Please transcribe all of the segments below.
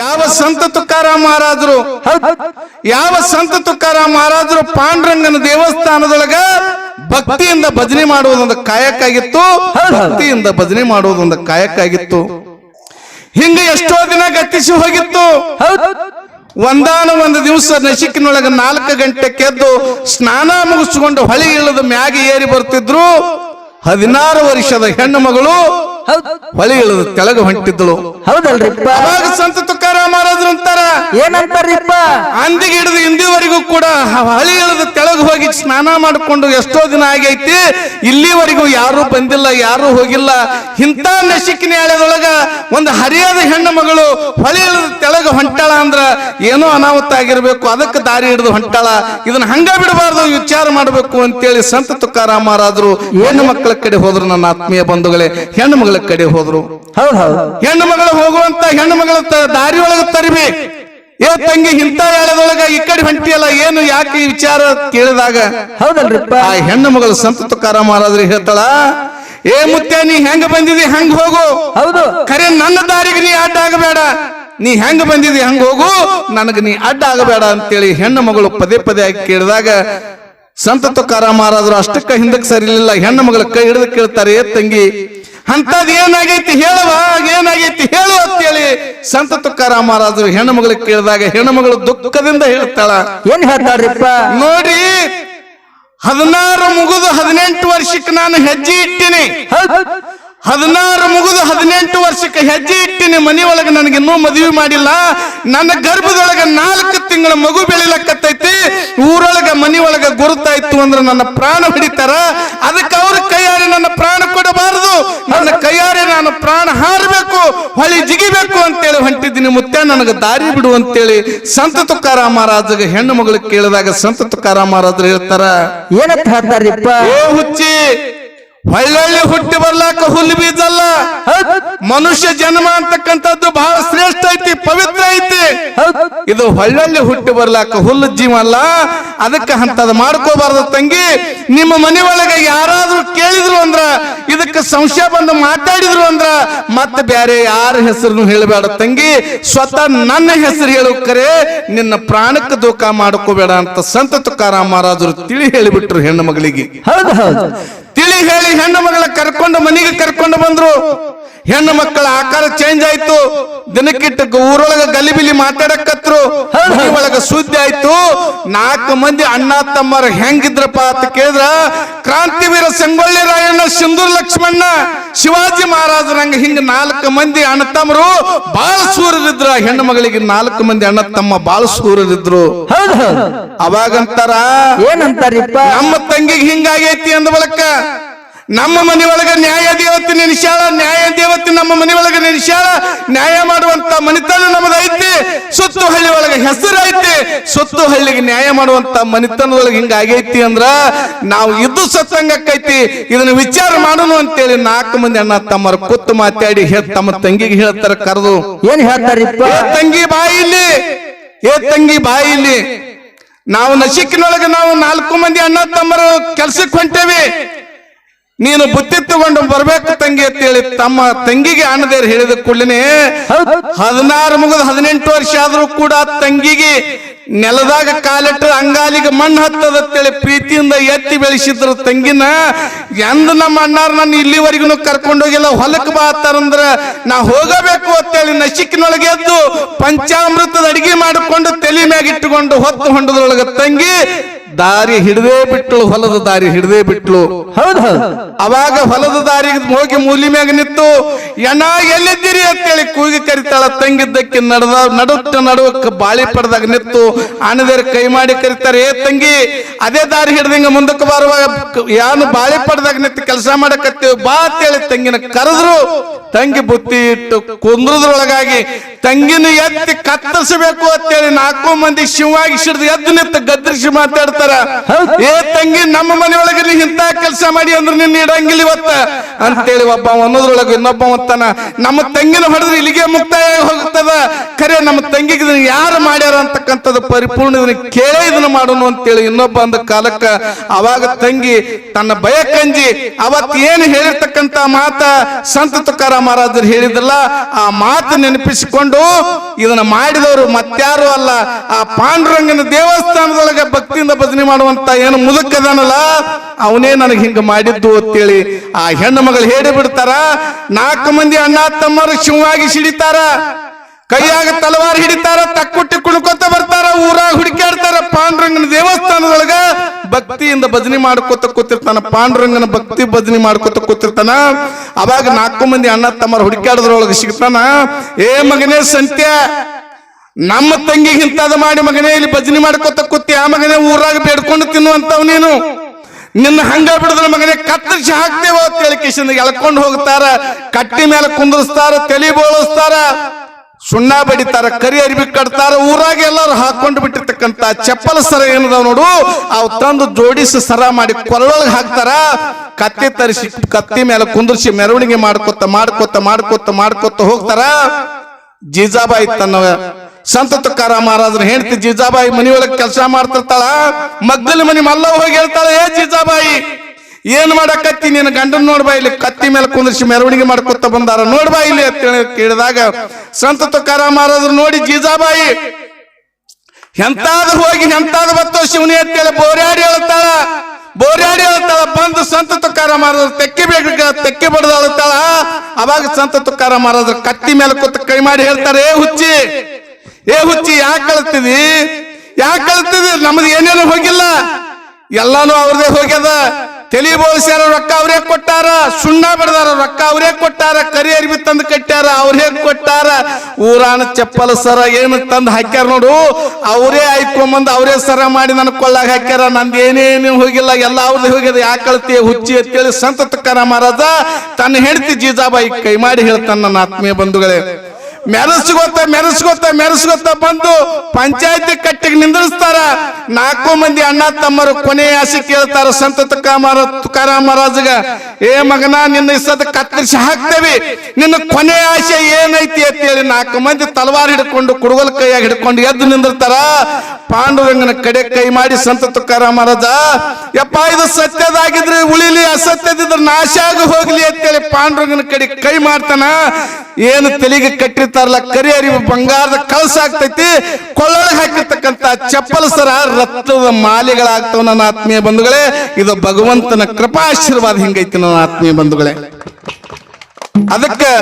ಯಾವ ಸಂತ ತುಕಾರ ಮಹಾರಾಜರು? ಯಾವ ಸಂತ ತುಕಾರ ಮಹಾರಾಜರು ಪಾಂಡುರಂಗನ ದೇವಸ್ಥಾನದೊಳಗ ಭಕ್ತಿಯಿಂದ ಭಜನೆ ಮಾಡುವುದೊಂದು ಕಾಯಕ್ಕಾಗಿತ್ತು? ಭಕ್ತಿಯಿಂದ ಭಜನೆ ಮಾಡುವುದೊಂದು ಕಾಯಕ್ಕಾಗಿತ್ತು. ಹಿಂಗ ಎಷ್ಟೋ ದಿನ ಗತಿಸಿ ಹೋಗಿತ್ತು. ಒಂದಾನು ಒಂದು ದಿವಸ ನಶಿಕಿನೊಳಗ ನಾಲ್ಕು ಗಂಟೆ ಕೆದ್ದು ಸ್ನಾನ ಮುಗಿಸ್ಕೊಂಡು ಹೊಳಿ ಇಳಿದು ಮ್ಯಾಗೆ ಏರಿ ಬರ್ತಿದ್ರು. ಹದಿನಾರು ವರ್ಷದ ಹೆಣ್ಣು ಮಗಳು ಹೊಳಿ ಇಳಿದು ತೆಳಗ ಹೊಂಟಿದ್ದಳು. ಹೌದಲ್ರಿಪ್ಪ ಅವಾಗ ಸಂತ ತುಕಾರ ಮಹಾರಾಜರು ಅಂತಾರ. ಏನಂತಾರಿಪ್ಪ ಅಂದಿಗೆ ಹಿಡಿದು ಇಂದಿವರೆಗೂ ಕೂಡ ಹಳಿ ಇಳಿದು ತೆಳಗ ಹೋಗಿ ಸ್ನಾನ ಮಾಡಿಕೊಂಡು ಎಷ್ಟೋ ದಿನ ಆಗೈತಿ. ಇಲ್ಲಿವರೆಗೂ ಯಾರು ಬಂದಿಲ್ಲ ಯಾರು ಹೋಗಿಲ್ಲ. ಇಂಥ ನಶಿಕಿನ ಎಳೆದೊಳಗ ಒಂದು ಹರಿಯಾದ ಹೆಣ್ಣು ಮಗಳು ಹೊಳಿ ಇಳಿದು ತೆಳಗ ಹೊಂಟಾಳ ಅಂದ್ರ ಏನೋ ಅನಾಹುತ ಆಗಿರ್ಬೇಕು. ಅದಕ್ಕೆ ದಾರಿ ಹಿಡಿದು ಹೊಂಟಾಳ. ಇದನ್ನ ಹಂಗ ಬಿಡಬಾರ್ದು ವಿಚಾರ ಮಾಡಬೇಕು ಅಂತೇಳಿ ಸಂತ ತುಕಾರ ಮಹಾರಾಜರು ಹೆಣ್ಣು ಮಕ್ಕಳ ಕಡೆ ಹೋದ್ರು ನನ್ನ ಆತ್ಮೀಯ ಬಂಧುಗಳೇ. ಹೆಣ್ಣು ಮಗಳ ಕಡೆ ಹೋದ್ರು. ಹೌದ್ ಹೌದು. ಹೆಣ್ಣು ಮಗಳು ಹೋಗುವಂತ ಹೆಣ್ಣು ಮಗಳ ದಾರಿ ಒಳಗ ತರಬಿ ಏ ತಂಗಿ ಇಂತ ಹೇಳದೊಳಗ ಈ ಕಡೆ ಹೊಂಟಿಯಲ್ಲ ಏನು ಯಾಕೆ ವಿಚಾರ ಕೇಳಿದಾಗ? ಆ ಹೆಣ್ಣು ಮಗಳು ಸಂತ ತುಕಾರ ಮಹಾರಾಜರಿಗೆ ಹೇಳ್ತಾಳ ಏ ಮುತ್ಯ ನೀ ಹೆಂಗ ಬಂದಿದಿ? ಹಂಗ ಹೋಗು. ಹೌದು. ಖರೆ ನನ್ನ ದಾರಿಗೆ ನೀ ಅಡ್ಡ ಆಗಬೇಡ. ನೀ ಹೆಂಗ ಬಂದಿದಿ? ಹಂಗ ಹೋಗು. ನನಗ ನೀ ಅಡ್ಡ ಆಗಬೇಡ ಅಂತೇಳಿ ಹೆಣ್ಣು ಮಗಳು ಪದೇ ಪದೇ ಆಗಿ ಕೇಳಿದಾಗ ಸಂತ ತುಕಾರ ಮಹಾರಾಜರು ಅಷ್ಟಕ್ಕ ಹಿಂದಕ್ಕೆ ಸರಿಲಿಲ್ಲ. ಹೆಣ್ಣು ಮಗಳ ಕೈ ಹಿಡಿದು ಕೇಳ್ತಾರೆ ಏ ತಂಗಿ ಅಂತದ್ ಏನಾಗೈತಿ ಹೇಳುವ ಏನಾಗೈತಿ ಹೇಳು ಅಂತೇಳಿ ಸಂತ ತುಕಾರ ಮಹಾರಾಜರು ಹೆಣ್ಣು ಮಗಳಿಗೆ ಕೇಳಿದಾಗ ಹೆಣ್ಣು ಮಗಳು ದುಃಖದಿಂದ ಹೇಳ್ತಾಳ. ಏನ್ ಹೇಳ್ತಾರ್ರಿಪ್ಪ? ನೋಡಿ ಹದಿನಾರು ಮುಗಿದು ಹದಿನೆಂಟು ವರ್ಷಕ್ಕೆ ನಾನು ಹೆಜ್ಜೆ ಇಟ್ಟಿನಿ. ಹದಿನಾರು ವರ್ಷಕ್ಕೆ ಹೆಜ್ಜೆ ಇಟ್ಟಿನಿ ಮನೆ ಒಳಗೆ ನನಗೆ ಇನ್ನೂ ಮದುವೆ ಮಾಡಿಲ್ಲ. ನನ್ನ ಗರ್ಭದೊಳಗೆ ನಾಲ್ಕು ತಿಂಗಳ ಮಗು ಬೆಳಿಲಕ್ಕತ್ತೈತಿ. ಊರೊಳಗ ಮನಿ ಒಳಗ ಗುರುತಾಯ್ತು ಅಂದ್ರೆ ನನ್ನ ಪ್ರಾಣ ಹಿಡಿತಾರ. ಅದಕ್ಕೆ ಅವ್ರ ಕೈಯಾರೆ ನನ್ನ ಪ್ರಾಣ ಕೊಡಬಾರದು. ನನ್ನ ಕೈಯಾರೆ ನಾನು ಪ್ರಾಣ ಹಾರಬೇಕು ಹೊಳಿ ಜಿಗಿಬೇಕು ಅಂತೇಳಿ ಹೊಂಟಿದ್ದೀನಿ. ಮುತ್ತೆ ನನಗೆ ದಾರಿ ಬಿಡು ಅಂತೇಳಿ ಸಂತ ತುಕಾರ ಮಹಾರಾಜಗೆ ಹೆಣ್ಣು ಮಗಳು ಕೇಳಿದಾಗ ಸಂತ ತುಕಾರ ಮಹಾರಾಜರು ಹೇಳ್ತಾರ ಏನಂತ ಹುಚ್ಚಿ ಒಳ್ಳೊಳ್ಳೆ ಹುಟ್ಟಿ ಬರ್ಲಾಕ ಹುಲ್ಲು ಬೀಜಲ್ಲ? ಮನುಷ್ಯ ಜನ್ಮ ಅಂತಕ್ಕಂಥದ್ದು ಬಹಳ ಶ್ರೇಷ್ಠ ಐತಿ, ಪವಿತ್ರ ಐತಿ. ಇದು ಒಳ್ಳೊಳ್ಳೆ ಹುಟ್ಟಿ ಬರ್ಲಾಕ ಹುಲ್ಲು ಜೀವ ಅಲ್ಲ. ಅದಕ್ಕೆ ಅಂತದ್ ಮಾಡ್ಕೋಬಾರ್ದು ತಂಗಿ. ನಿಮ್ಮ ಮನೆ ಒಳಗೆ ಯಾರಾದ್ರೂ ಕೇಳಿದ್ರು ಅಂದ್ರ, ಇದಕ್ಕೆ ಸಂಶಯ ಬಂದು ಮಾತಾಡಿದ್ರು ಅಂದ್ರ, ಮತ್ತೆ ಬೇರೆ ಯಾರ ಹೆಸರನ್ನು ಹೇಳಬೇಡ ತಂಗಿ. ಸ್ವತಃ ನನ್ನ ಹೆಸರು ಹೇಳು ಕರೆ, ನಿನ್ನ ಪ್ರಾಣಕ್ಕೆ ದುಃಖ ಮಾಡ್ಕೋಬೇಡ ಅಂತ ಸಂತ ತುಕಾರಾಮ ಮಹಾರಾಜರು ತಿಳಿ ಹೇಳಿಬಿಟ್ರು ಹೆಣ್ಣು ಮಗಳಿಗೆ. ಹೌದು ಹೌದು. ತಿಳಿ ಹೇಳಿ ಹೆಣ್ಣು ಮಗಳ ಕರ್ಕೊಂಡು ಮನೆಗೆ ಕರ್ಕೊಂಡು ಬಂದ್ರು. ಹೆಣ್ಣು ಮಕ್ಕಳ ಆಕಾರ ಚೇಂಜ್ ಆಯ್ತು. ದಿನಕ್ಕಿಟ್ಟ ಊರೊಳಗ ಗಲಿಬಿಲಿ ಮಾತಾಡಕತ್ರು. ಒಳಗ ಸುದ್ದಿ ಆಯ್ತು. ನಾಲ್ಕು ಮಂದಿ ಅಣ್ಣ ತಮ್ಮರ ಹೆಂಗಿದ್ರಪ್ಪ ಅಂತ ಕೇಳಿದ್ರ ಕ್ರಾಂತಿವೀರ ಸಂಗೊಳ್ಳಿ ರಾಯಣ್ಣ ಸಿಂಧೂರ್ ಲಕ್ಷ್ಮಣ್ಣ ಶಿವಾಜಿ ಮಹಾರಾಜರಂಗ ಹಿಂಗ ನಾಲ್ಕು ಮಂದಿ ಅಣ್ಣ ತಮ್ಮರು ಬಾಳ ಸೂರ್ಯರಿದ್ರ ಹೆಣ್ಣು ಮಗಳಿಗೆ ನಾಲ್ಕು ಮಂದಿ ಅಣ್ಣ ತಮ್ಮ ಬಾಳ ಸೂರ್ಯರಿದ್ರು ಅವಾಗಂತಾರ ಏನಂತಾರಿಪ್ಪ? ನಮ್ಮ ತಂಗಿಗೆ ಹಿಂಗಾಗೈತಿ ಅಂದ ಬಳಕ ನಮ್ಮ ಮನೆ ಒಳಗ ನ್ಯಾಯ ದೇವತೆ ನೆನೆಸ್ಯಾಳ ನ್ಯಾಯ ದೇವತೆ ನಮ್ಮ ಮನೆ ಒಳಗ ನೆನೆಸ್ಯಾಳ ನ್ಯಾಯ ಮಾಡುವಂತ ಮನಿತನ ನಮ್ಮದೈತಿ ಸುತ್ತು ಹಳ್ಳಿ ಒಳಗ ಹೆಸರು ಐತಿ ಸುತ್ತು ಹಳ್ಳಿಗೆ ನ್ಯಾಯ ಮಾಡುವಂತ ಮನಿತನದೊಳಗೆ ಹಿಂಗಾಗೈತಿ ಅಂದ್ರ ನಾವು ಇದು ಸತ್ಸಂಗಕ್ಕೈತಿ ಇದನ್ನ ವಿಚಾರ ಮಾಡೋಣ ಅಂತೇಳಿ ನಾಲ್ಕು ಮಂದಿ ಅಣ್ಣ ತಮ್ಮರ ಕೂತು ಮಾತಾಡಿ ತಮ್ಮ ತಂಗಿಗೆ ಹೇಳ್ತಾರ ಕರೆದು. ಏನ್ ಹೇಳ್ತಾರಿ ತಂಗಿ ಬಾಯಿಲಿ ಇಲ್ಲಿ ಏ ತಂಗಿ ಬಾಯಿಲಿ ಇಲ್ಲಿ. ನಾವು ನಶಿಕಿನೊಳಗೆ ನಾವು ನಾಲ್ಕು ಮಂದಿ ಅಣ್ಣ ತಮ್ಮರು ಕೆಲ್ಸಕ್ಕೆ ಹೊಂಟೇವಿ. ನೀನು ಬುತ್ತಿ ತಗೊಂಡು ಬರ್ಬೇಕು ತಂಗಿ ಅಂತೇಳಿ ತಮ್ಮ ತಂಗಿಗೆ ಅಣ್ಣದೇರು ಹೇಳಿದ ಕೂಡಲೇ ಹದಿನಾರು ಮುಗಿದ ಹದಿನೆಂಟು ವರ್ಷ ಆದ್ರೂ ಕೂಡ ತಂಗಿಗೆ ನೆಲದಾಗ ಕಾಲಿಟ್ಟು ಅಂಗಾಲಿಗೆ ಮಣ್ಣು ಹತ್ತದ ಅಂತೇಳಿ ಪ್ರೀತಿಯಿಂದ ಎತ್ತಿ ಬೆಳೆಸಿದ್ರು ತಂಗಿನ. ಎಂದ ನಮ್ಮ ಅಣ್ಣಾರ ನನ್ನ ಇಲ್ಲಿವರೆಗೂ ಕರ್ಕೊಂಡೋಗಿಲ್ಲ ಹೊಲಕ್ಕೆ ಬಾತಾರಂದ್ರ ನಾ ಹೋಗಬೇಕು ಅಂತೇಳಿ ನಶಿಕಿನೊಳಗೆ ಎದ್ದು ಪಂಚಾಮೃತದ ಅಡಿಗೆ ಮಾಡಿಕೊಂಡು ತಲೆ ಮ್ಯಾಗ ಇಟ್ಟುಕೊಂಡು ಹೊತ್ತು ಹೊಂಡದ್ರೊಳಗ ತಂಗಿ ದಾರಿ ಹಿಡದೇ ಬಿಟ್ಲು ಹೊಲದ ದಾರಿ ಹಿಡದೇ ಬಿಟ್ಲು. ಹೌದು ಹೌದು. ಅವಾಗ ಹೊಲದ ದಾರಿಗೆ ಹೋಗಿ ಮೂಲಿ ಮ್ಯಾಗ ನಿಂತು ಎಣ್ಣ ಎಲ್ಲಿದ್ದೀರಿ? ಅಂತೇಳಿ ಕೂಗಿ ಕರಿತಾಳ. ತಂಗಿದ್ದಕ್ಕೆ ನಡೆದ ನಡುತ್ತ ನಡುವಕ್ಕ ಬಾಳಿ ಪಡೆದಾಗ ನಿಂತು ಅಣ್ಣದೇರ್ ಕೈ ಮಾಡಿ ಕರಿತಾರೆ ಏ ತಂಗಿ ಅದೇ ದಾರಿ ಹಿಡ್ದಂಗ ಮುಂದಕ್ಕೆ ಬರುವಾಗ ಯಾನು ಬಾಳಿ ಪಡೆದಾಗ ನಿಂತು ಕೆಲಸ ಮಾಡಕತ್ತೀವಿ ಬಾ ಅಂತೇಳಿ ತಂಗಿನ ಕರೆದ್ರು. ತಂಗಿ ಬುತ್ತಿ ಇಟ್ಟು ಕುಂದ್ರದ್ರೊಳಗಾಗಿ ತಂಗಿನ ಎತ್ತಿ ಕತ್ತರಿಸಬೇಕು ಅಂತೇಳಿ ನಾಲ್ಕು ಮಂದಿ ಶಿವಾಗಿ ಸಿಡ್ದು ಎದ್ದು ನಿಂತು ಗದ್ದರಿಸಿ ಮಾತಾಡ್ತಾರ. ಏ ತಂಗಿ, ನಮ್ಮ ಮನೆಯೊಳಗೆ ನೀ ಇಂತ ಕೆಲಸ ಮಾಡಿ ಅಂದ್ರೆ ನಿನ್ನ ಇಡಂಗಿಲ್ಲ ಇವತ್ತ. ಅಂತೇಳಿ ಒಬ್ಬ ಅನ್ನೋದ್ರೊಳಗೆ ಇನ್ನೊಬ್ಬ ಅಂತಾನ ನಮ್ಮ ತಂಗಿನ ಹೊಡೆದ್ರೆ ಇಲ್ಲಿಗೆ ಮುಕ್ತಾಯ ಹೋಗ್ತದ ಖರೆ, ನಮ್ಮ ತಂಗಿಗೆ ಇದನ್ನ ಯಾರು ಮಾಡ್ಯಾರ ಅಂತಕ್ಕಂಥದ್ದು ಪರಿಪೂರ್ಣ ಇದನ್ನ ಕೇಳೇ ಇದನ್ನ ಮಾಡೋಣ ಅಂತೇಳಿ ಇನ್ನೊಬ್ಬ ಅಂದ ಕಾಲಕ್ಕ, ಅವಾಗ ತಂಗಿ, ತನ್ನ ಭಯ ಕಂಜಿ, ಅವತ್ ಏನ್ ಹೇಳಿರ್ತಕ್ಕಂತ ಮಾತ? ಸಂತ ತುಕಾರ ಮಹಾರಾಜರು ಹೇಳಿದ್ರಲ್ಲ, ಆ ಮಾತು ನೆನಪಿಸಿಕೊಂಡು ಇದನ್ನ ಮಾಡಿದವರು ಮತ್ಯಾರು ಅಲ್ಲ, ಆ ಪಾಂಡುರಂಗನ ದೇವಸ್ಥಾನದೊಳಗೆ ಭಕ್ತಿಯಿಂದ ಭಜನೆ ಮಾಡುವಂತ ಏನು ಮುದುಕದನಲ್ಲ? ಅವನೇ ನನಗೆ ಹಿಂಗ ಮಾಡಿದ್ದು ಅಂತೇಳಿ ಆ ಹೆಣ್ಣು ಮಗಳು ಹೇಳಿ ಬಿಡ್ತಾರ, ನಾಲ್ಕು ಮಂದಿ ಅಣ್ಣ ತಮ್ಮರು ಶಿವವಾಗಿ ಸಿಡಿತಾರ, ಕೈಯಾಗ ತಲವಾರ್ ಹಿಡಿತಾರ, ತಕ್ಕುಟ್ಟಿ ಕುಣ್ಕೊತ ಬರ್ತಾರ, ಊರಾಗ ಹುಡುಕಾಡ್ತಾರ ಪಾಂಡುರಂಗನ ದೇವಸ್ಥಾನದೊಳಗ ಭಕ್ತಿಯಿಂದ ಭಜನೆ ಮಾಡ್ಕೋತ ಕೂತಿರ್ತಾನ, ಪಾಂಡುರಂಗನ ಭಕ್ತಿ ಭಜನೆ ಮಾಡ್ಕೋತ ಕೂತಿರ್ತಾನ. ಅವಾಗ ನಾಲ್ಕು ಮಂದಿ ಅಣ್ಣ ತಮ್ಮರು ಹುಡುಕಾಡದ್ರೊಳಗೆ ಸಿಗ್ತಾನ, ಏ ಮಗನೇ ಸಂತ್ಯ ನಮ್ಮ ತಂಗಿಗೆ ಇಂಥದ ಮಾಡಿ ಮಗನೇ ಇಲ್ಲಿ ಭಜನೆ ಮಾಡ್ಕೋತ ಕೂತಿ, ಆ ಮಗನೇ ಊರಾಗ ಬೇಡ್ಕೊಂಡು ತಿನ್ನುವಂತವ್ ನೀನು. ನಿನ್ನ ಹಂಗ ಬಿಡದ್ರ ಮಗನೇ ಕತ್ತರಿಸಿ ಹಾಕ್ತೇವ ಕಿಶನ್ ಎಳ್ಕೊಂಡು ಹೋಗ್ತಾರ, ಕಟ್ಟಿ ಮೇಲೆ ಕುಂದರ್ಸ್ತಾರ, ತಲೆ ಬೋಳಿಸ್ತಾರ. ಸುಣ್ಣ ಬಡಿತಾರ, ಕರಿ ಅರಿವಿ ಕಟ್ತಾರ, ಊರಾಗ ಎಲ್ಲಾರು ಹಾಕೊಂಡು ಬಿಟ್ಟಿರ್ತಕ್ಕಂತ ಚಪ್ಪಲ ಸರ ಏನದಾವ್ ನೋಡು, ಅವ್ ತಂದು ಜೋಡಿಸಿ ಸರ ಮಾಡಿ ಕೊರಳೊಳಗೆ ಹಾಕ್ತಾರ. ಕತ್ತಿ ತರಿಸಿ, ಕತ್ತಿ ಮೇಲೆ ಕುಂದರ್ಸಿ ಮೆರವಣಿಗೆ ಮಾಡ್ಕೊತ ಮಾಡ್ಕೊತ ಮಾಡ್ಕೊತ ಮಾಡ್ಕೊತ ಹೋಗ್ತಾರ. ಜೀಜಾಬಾಯಿ ತನ್ನ ಸಂತ ತುಕಾರ ಮಹಾರಾಜರ ಹೆಂಡತಿ ಜೀಜಾಬಾಯಿ ಮನಿಯೊಳಗೆ ಕೆಲಸ ಮಾಡ್ತಿರ್ತಾಳ ಮಗ್ದಲ್ಲಿ ಮನಿ ಮಲ್ಲ ಹೋಗಿ ಹೇಳ್ತಾಳ, ಏ ಜೀಜಾಬಾಯಿ ಏನ್ ಮಾಡಕತ್ತಿ ನಿನ್ನ ಗಂಡನ್ ನೋಡ್ಬಾ ಇಲ್ಲಿ ಕತ್ತಿ ಮೇಲೆ ಕುಂದ್ರಿಸಿ ಮೆರವಣಿಗೆ ಮಾಡ್ಕೊತ ಬಂದಾರ ನೋಡ್ಬಾ ಇಲ್ಲಿ, ಅಂತ ಕೇಳಿದಾಗ ಸಂತ ತುಕಾರ ಮಹಾರಾಜರು ನೋಡಿ ಜೀಜಾಬಾಯಿ ಎಂತಾದ್ರೂ ಹೋಗಿ, ಎಂತಾದ್ರು ಬತ್ತೋ ಶಿವನಿ ಅಂತೇಳಿ ಬೋರ್ಯಾಡಿ ಹೇಳ್ತಾಳ ಬೋರ್ಯಾಡಿ ಹೇಳ್ತಾಳ, ಬಂದು ಸಂತ ತುಕಾರ ಮಾರಾದ್ರು ತೆಕ್ಕಿ ಬೇಕು, ತೆಕ್ಕಿ ಬಡ್ದು ಅಳ್ತಾಳ. ಅವಾಗ ಸಂತ ತುಕಾರ ಮಾರಾದ್ರು ಕತ್ತಿ ಮೇಲೆ ಕೂತ ಕೈ ಮಾಡಿ ಹೇಳ್ತಾರೆ, ಏ ಹುಚ್ಚಿ ಏ ಹುಚ್ಚಿ, ಯಾಕೆ ಕಳ್ತಿದಿ ಯಾಕೆ ಕಳ್ತೀವಿ ನಮ್ದು ಏನೇನು ಹೋಗಿಲ್ಲ. ಎಲ್ಲಾನು ಅವ್ರದೇ ಹೋಗ್ಯದ. ತಲಿ ಬೋಳ್ಸ್ಯಾರ ರೊಕ್ಕ ಅವ್ರೇ ಕೊಟ್ಟಾರ. ಸುಣ್ಣ ಬಡದಾರ ರೊಕ್ಕ ಅವರೇ ಕೊಟ್ಟಾರ. ಕರಿ ಅರಿವಿ ತಂದು ಕಟ್ಟಾರ ಅವ್ರೇ ಕೊಟ್ಟಾರ? ಊರಾನ ಚಪ್ಪಲ ಸರ ಏನು ತಂದು ಹಾಕ್ಯಾರ ನೋಡು. ಅವರೇ ಆಯ್ಕೊಂಬಂದು ಅವರೇ ಸರ ಮಾಡಿ ನನ್ನ ಕೊಳ್ಳಾಗ ಹಾಕ್ಯಾರ. ನಂದು ಏನೇನು ಹೋಗಿಲ್ಲ. ಎಲ್ಲ ಅವ್ರದ್ದು ಹೋಗ್ಯದ. ಯಾಕೆ ಕಳ್ತಿ? ಹುಚ್ಚಿ ಅಂತೇಳಿ ಸಂತ ಕರ ಮಹಾರಾಜ. ತನ್ನ ಹೆಂಡತಿ ಜೀಜಾಬಾಯಿ ಕೈ ಮಾಡಿ ಹೇಳ್ತಾನ ನನ್ನ ಆತ್ಮೀಯ ಬಂಧುಗಳೇ. ಮೆರೆಸ್ಕೊತ ಮೆರೆಸ್ಕೊತ ಮೆರೆಸ್ಕೊತ ಬಂದು ಪಂಚಾಯತಿ ಕಟ್ಟಿಗೆ ನಿಂದಿರಿಸ್ತಾರ ನಾಲ್ಕು ಮಂದಿ ಅಣ್ಣ ತಮ್ಮರು ಕೊನೆಯ ಆಸೆ ಕೇಳ್ತಾರ ಸಂತ ತುಕಾಮಾರ ತುಕಾರಾಮ ಮಹಾರಾಜಗ ಏ ಮಗನ, ನಿನ್ನ ಇಸದ ಕತ್ತರಿಸಿ ಹಾಕ್ತೇವಿ. ನಿನ್ನ ಕೊನೆಯ ಆಸೆ ಏನೈತಿ ಅಂತೇಳಿ ನಾಲ್ಕು ಮಂದಿ ತಲವಾರ್ ಹಿಡ್ಕೊಂಡು ಕುಡುಗಲ್ ಕೈಯಾಗಿ ಹಿಡ್ಕೊಂಡು ಎದ್ದು ನಿಂದಿರ್ತಾರ. ಪಾಂಡುರಂಗನ ಕಡೆ ಕೈ ಮಾಡಿ ಸಂತ ತುಕಾರಾಮ ಮಹಾರಾಜ ಯಪ್ಪ, ಇದು ಸತ್ಯದಾಗಿದ್ರೆ ಉಳಿಲಿ, ಅಸತ್ಯದಿದ್ರೆ ನಾಶ ಆಗಿ, ಹೋಗ್ಲಿ ಅಂತೇಳಿ ಪಾಂಡುರಂಗನ ಕಡೆ ಕೈ ಮಾಡ್ತಾನ. ಏನು ತಲೆಗೆ ಕಟ್ಟಿರ್ತಾರಲ್ಲ ಕರಿ ಅರಿವು ಬಂಗಾರದ ಕಳಸ ಆಗ್ತೈತಿ. ಕೊಳ್ಳೊಳಗೆ ಹಾಕಿರ್ತಕ್ಕಂತ ಚಪ್ಪಲ್ ಸರ ರಕ್ತದ ಮಾಲೆಗಳಾಗ್ತವ ನನ್ನ ಆತ್ಮೀಯ ಬಂಧುಗಳೇ. ಇದು ಭಗವಂತನ ಕೃಪಾಶೀರ್ವಾದ ಹಿಂಗೈತಿ ನನ್ನ ಆತ್ಮೀಯ ಬಂಧುಗಳೇ. ಅದಕ್ಕೆ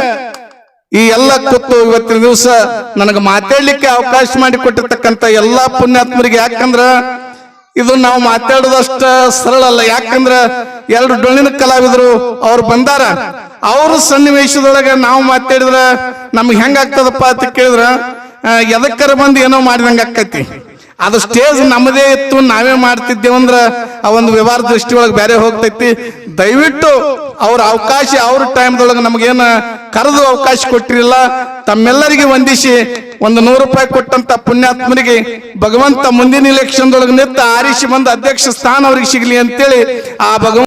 ಈ ಎಲ್ಲ ಕೂತು ಇವತ್ತಿನ ದಿವಸ ನನಗೆ ಮಾತಾಡ್ಲಿಕ್ಕೆ ಅವಕಾಶ ಮಾಡಿ ಕೊಟ್ಟಿರ್ತಕ್ಕಂಥ ಎಲ್ಲಾ ಪುಣ್ಯಾತ್ಮರಿಗೆ ಯಾಕಂದ್ರ ಇದು ನಾವು ಮಾತಾಡೋದಷ್ಟ ಸರಳ ಅಲ್ಲ. ಯಾಕಂದ್ರ ಎರಡು ಡೊಳ್ಳಿನ ಕಲಾವಿದರು ಅವ್ರು ಬಂದಾರ. ಅವರು ಸನ್ನಿವೇಶದೊಳಗೆ ನಾವು ಮಾತಾಡಿದ್ರ ನಮ್ಗೆ ಹೆಂಗಾಗ್ತದಪ್ಪ ಅಂತ ಕೇಳಿದ್ರ ಎದಕ್ಕರ ಬಂದು ಏನೋ ಮಾಡಿದಂಗ ಆಕ್ಕೈತಿ ಅದು ಸ್ಟೇಜ್ ನಮ್ಮದೇ ಇತ್ತು, ನಾವೇ ಮಾಡ್ತಿದ್ದೇವಂದ್ರ ಆ ಒಂದು ವ್ಯವಹಾರ ದೃಷ್ಟಿ ಒಳಗೆ ಬೇರೆ ಹೋಗ್ತೈತಿ. ದಯವಿಟ್ಟು ಅವ್ರ ಅವಕಾಶ, ಅವ್ರ ಟೈಮ್ದೊಳಗೆ ನಮಗೇನ ಕರೆದು ಅವಕಾಶ ಕೊಟ್ಟಿರಲಿಲ್ಲ. ತಮ್ಮೆಲ್ಲರಿಗೆ ವಂದಿಸಿ ಒಂದು ನೂರು ರೂಪಾಯಿ ಕೊಟ್ಟಂತ ಪುಣ್ಯಾತ್ಮರಿಗೆ ಭಗವಂತ ಮುಂದಿನ ಇಲೆಕ್ಷನ್ದೊಳಗೆ ನಿಂತ ಆರಿಸಿ ಬಂದ ಅಧ್ಯಕ್ಷ ಸ್ಥಾನ ಅವ್ರಿಗೆ ಸಿಗ್ಲಿ ಅಂತೇಳಿ ಆ ಭಗವಂತ